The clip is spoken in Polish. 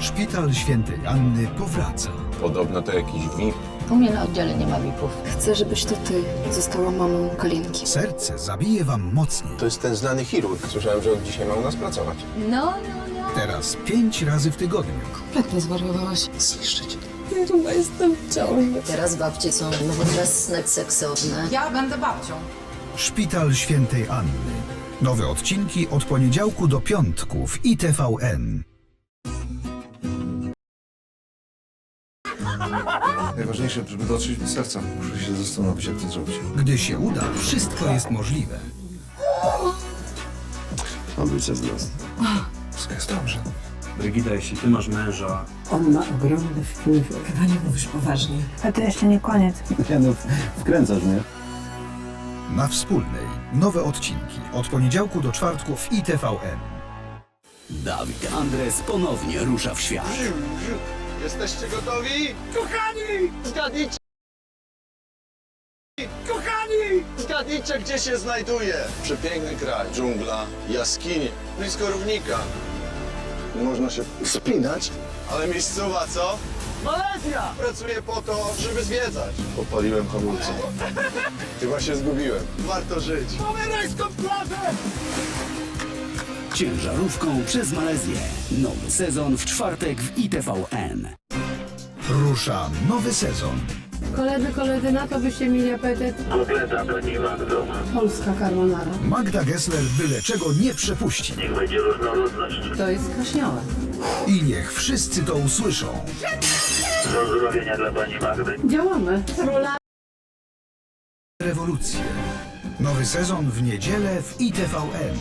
Szpital Świętej Anny powraca. Podobno to jakiś VIP. U mnie na oddziale nie ma VIP-ów. Chcę, żebyś to ty została mamą Kalinki. Serce zabije wam mocniej. To jest ten znany chirurg. Słyszałem, że od dzisiaj ma u nas pracować. No, no, no. Teraz pięć razy w tygodniu. Kompletnie zwariowałaś. Zniszczyć. Chyba jestem w ciąży. Teraz babcie są nowoczesne, seksowne. Ja będę babcią. Szpital Świętej Anny. Nowe odcinki od poniedziałku do piątku w ITVN. Najważniejsze, żeby dotrzeć do serca. Muszę się zastanowić, jak to zrobić. Gdy się uda, wszystko jest możliwe. Mam być zazdrosny. Wszystko jest dobrze. Brygida, jeśli ty masz męża, On ma ogromny wpływ. Chyba nie mówisz poważnie. A to jeszcze nie koniec. Nie no, wkręcasz mnie. Na wspólnej. Nowe odcinki od poniedziałku do czwartku w ITVN. Dawid Andres ponownie rusza w świat. Jesteście gotowi? Kochani! Zgadnijcie! Kochani! Zgadnijcie, gdzie się znajduje. Przepiękny kraj, dżungla, jaskinie, blisko równika. Można się wspinać, ale miejscowa co? Malezja! Pracuję po to, żeby zwiedzać. Popaliłem hamulce. Chyba się zgubiłem. Warto żyć. Ciężarówką przez Malezję. Nowy sezon w czwartek w ITVN. Rusza nowy sezon. Koledzy, koledzy, na to byście mieli apetyt. Polska carbonara. Magda Gessler byle czego nie przepuści. To jest kwaśniałe. I niech wszyscy to usłyszą. Działamy. Rewolucję. Nowy sezon w niedzielę w ITVN.